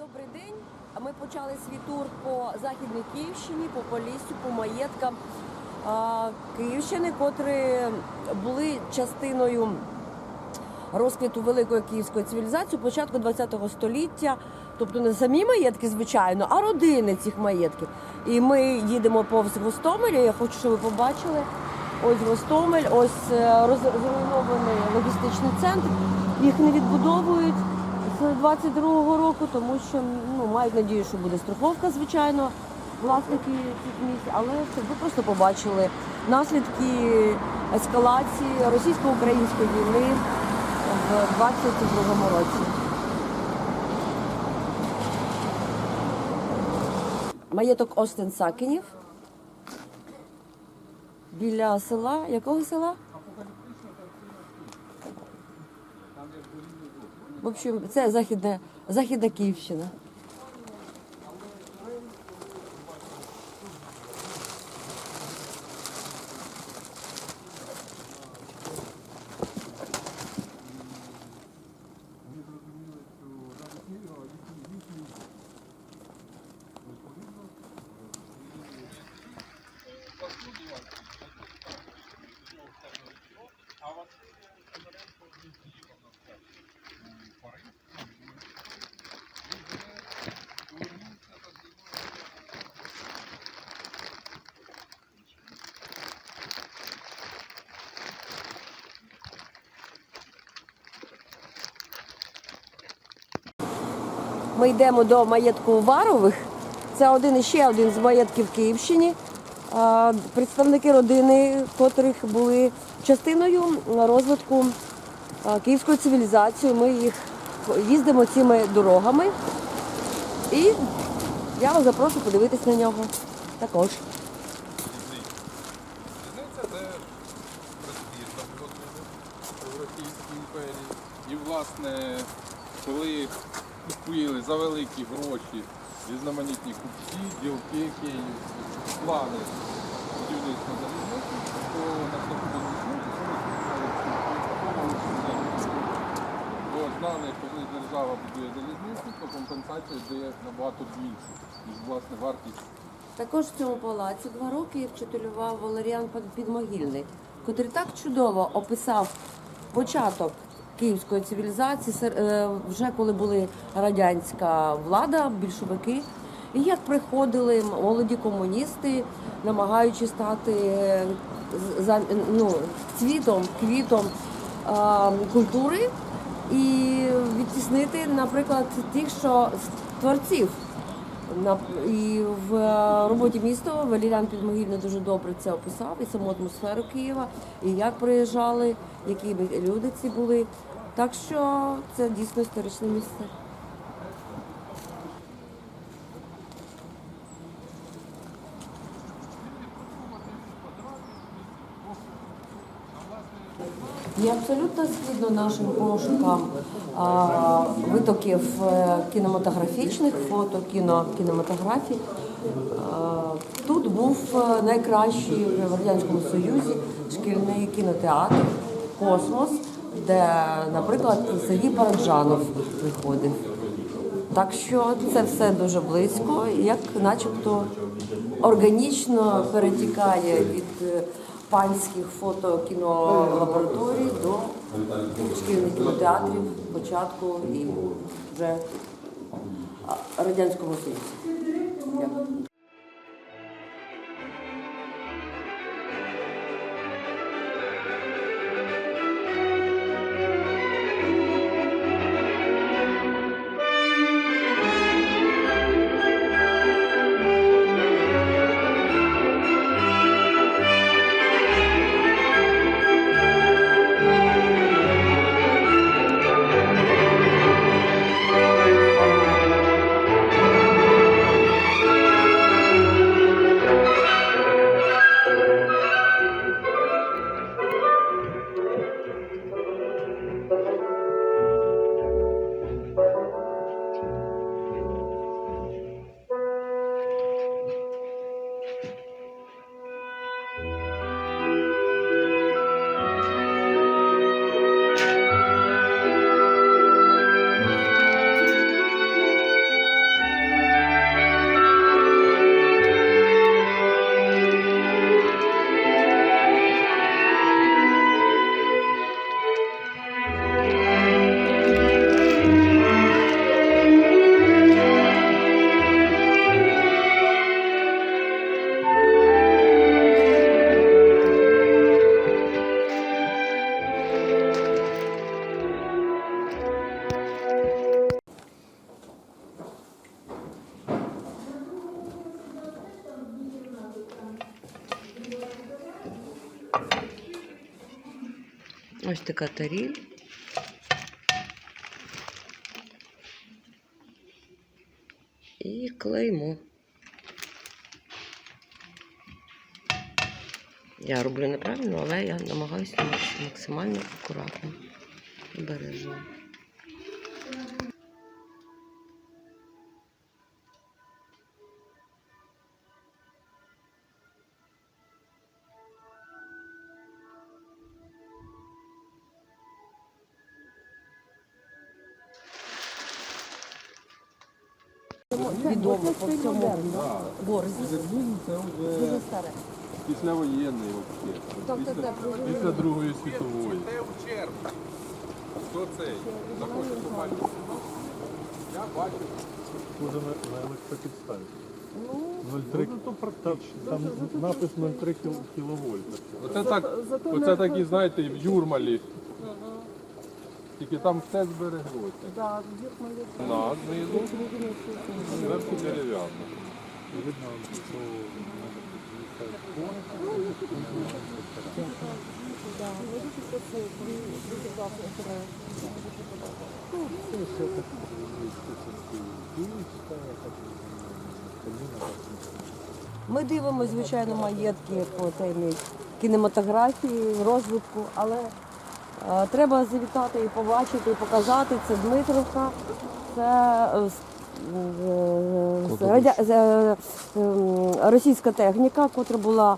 Добрий день. Ми почали свій тур по Західній Київщині, по Поліссю, по маєткам Київщини, котрі були частиною розквіту великої київської цивілізації початку ХХ століття. Тобто не самі маєтки, звичайно, а родини цих маєтків. І ми їдемо повз Гостомеля. Я хочу, щоб ви побачили. Ось Гостомель, ось е, роз- зруйнований логістичний центр. Їх не відбудовують 22-го року, тому що ну, мають надію, що буде страховка, звичайно, власники цих місць, але щоб ви просто побачили наслідки ескалації російсько-української війни в 22-му році. Маєток Остен Сакенів. Біля села. Якого села? В общем, це Західна, Західна Київщина. Ми йдемо до маєтку Уварових. Це один іще один з маєтків Київщини. Представники родини, котрих були частиною розвитку київської цивілізації. Ми їх їздимо цими дорогами. І я вас запрошу подивитись на нього також. Різниця це проспірка в Російській імперії. І, власне, коли купили за великі гроші різноманітні купці, ділки, плани. Будівництва залізниці, то на Бо знали, коли держава будує залізницю, то компенсація йде набагато більше, ніж власне вартість. Також в цьому палаці два роки вчителював Валеріан Підмогильний, котрий так чудово описав початок київської цивілізації, е, вже коли були радянська влада, більшовики, і як приходили молоді комуністи, намагаючись стати е, ну, цвітом, квітом е, культури і відтіснити, наприклад, тих, що творців. І в е, роботі міста Валеріан Підмогильний дуже добре це описав і саму атмосферу Києва, і як приїжджали, які люди ці були. Так що це дійсно історичне місце. І абсолютно згідно нашим пошукам а, витоків е, кінематографічних, фото, кіно, кінематографій. Тут був е, найкращий в Радянському Союзі шкільний кінотеатр Космос, де, наприклад, Сергій Параджанов виходив. Так що це все дуже близько, як начебто органічно перетікає від е, панських фото-кінолабораторій до шкільних кінотеатрів початку і вже Радянського Союзу. Ось така таріль. І клеймо. Я роблю неправильно, але я намагаюся максимально акуратно обережно. Відомо по всьому Борзі. Зербун це вже Дуже старе. післявоєнний взагалі. Так, так, Після, так, дуже після Другої світової. Хто цей? Захоче побачити. Я бачу. Може на, на електропідставі. Ну, 0,3 там, там напис 0,3 кіл- кіловольта. Оце так, оце такі, знаєте, в Юрмалі. Тільки там все збереглося. да, На знизу, зверху дерев'яно. Ми дивимося, звичайно, маєтки по темі кінематографії, розвитку, але треба завітати і побачити, і показати. Це Дмитровка, це е, з- е, з радя- з- е, російська техніка, котра була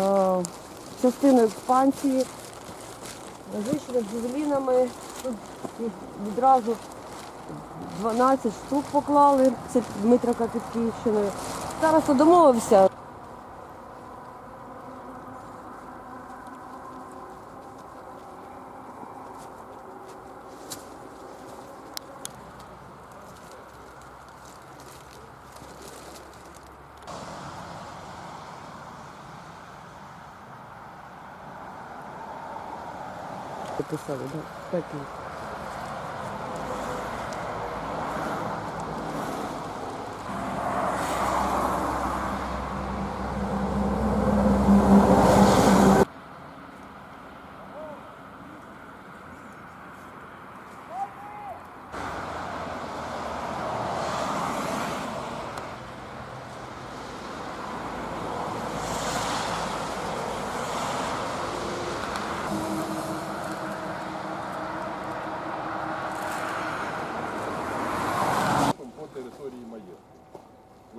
е, частиною експансії, знищена джевелінами. Тут відразу 12 штук поклали. Це Дмитровка під Київщиною. Зараз домовився. Писали, да? Так. і. по території маєтку.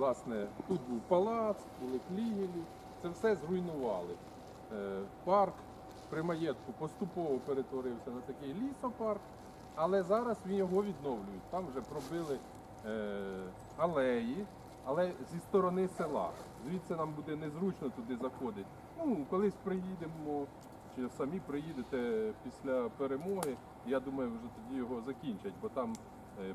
Власне, тут був палац, були клігелі, це все зруйнували. Е, Парк при маєтку поступово перетворився на такий лісопарк, але зараз його відновлюють. Там вже пробили е, алеї, але зі сторони села. Звідси нам буде незручно туди заходити. Ну, колись приїдемо, чи самі приїдете після перемоги, я думаю, вже тоді його закінчать, бо там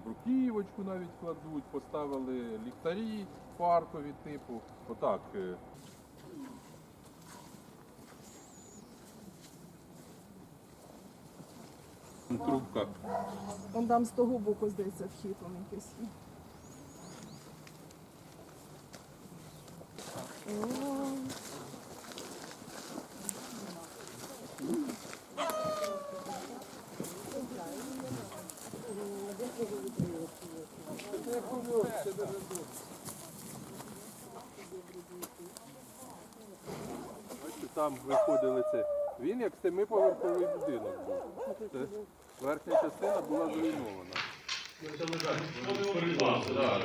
бруківочку навіть кладуть, поставили ліхтарі паркові типу. Отак. е. Трубка. Он там з того боку, здається, вхід он якийсь. Бачите, там виходили це. Він як семиповерховий будинок був. Це верхня частина була зруйнована.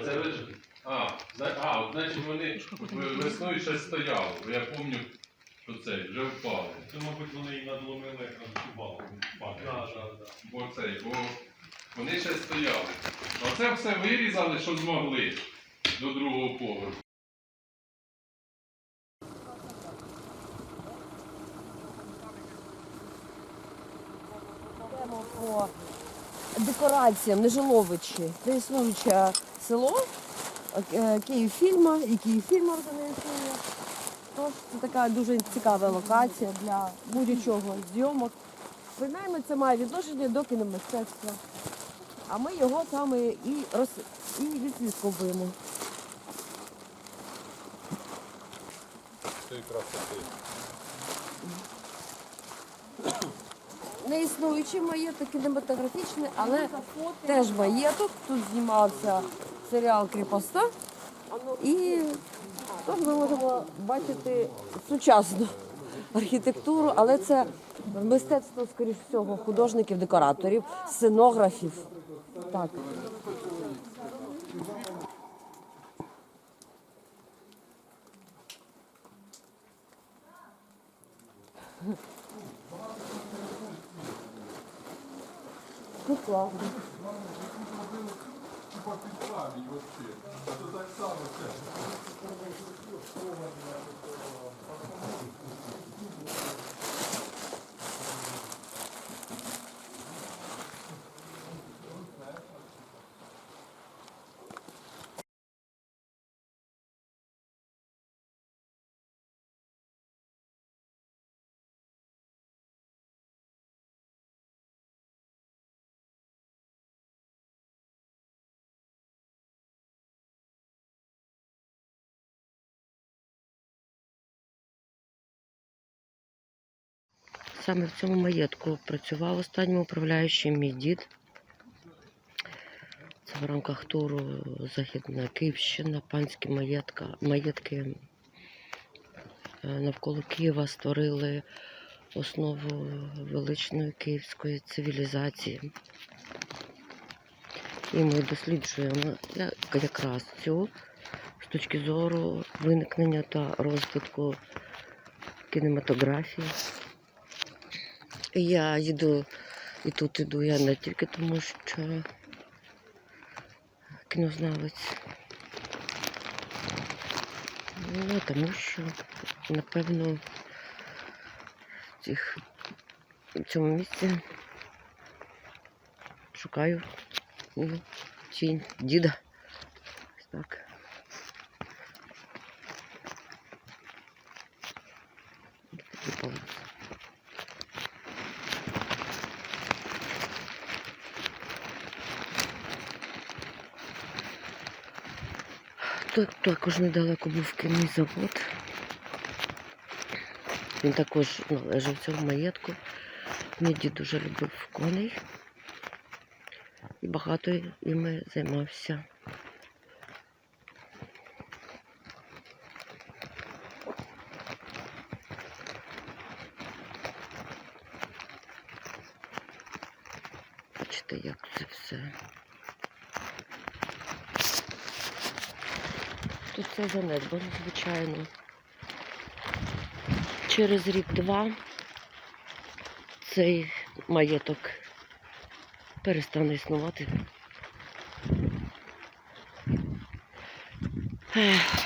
Це. А, а, от, значить вони весною ще стояли. Я пам'ятаю, що це вже впали. Це, мабуть, вони і надломили якраз цю балку. Бо цей, бо вони ще стояли. Оце все вирізали, що змогли до другого поверху. Йдемо по декораціям Нежиловичі. Це існуюче село е, Київфільма і Київфільм організує. Тож це така дуже цікава локація для будь-чого зйомок. Принаймні це має відношення до кіномистецтва. А ми його саме і, роз... і відслідковуємо. Це якраз не існуючий маєток, кінематографічний, але теж маєток. Тут знімався серіал Кріпоста. І тут ми можемо бачити сучасну архітектуру, але це мистецтво, скоріш всього, художників, декораторів, сценографів. Так. Ну, класно. Саме в цьому маєтку працював останнім управляючим мій дід. Це в рамках туру Західна Київщина, панські маєтка, маєтки е, навколо Києва створили основу величної київської цивілізації. І ми досліджуємо якраз цю з точки зору виникнення та розвитку кінематографії. Я їду і тут іду я не тільки тому, що кінознавець. Ну, тому що, напевно, цих, в цьому місці шукаю ну, тінь діда. Так. Тут також недалеко був кінний завод. Він також належав цьому маєтку. Мій дід дуже любив коней і багато іми займався. Бачите, як це все. Тут це занедбано, звичайно. Через рік-два цей маєток перестане існувати. Ех.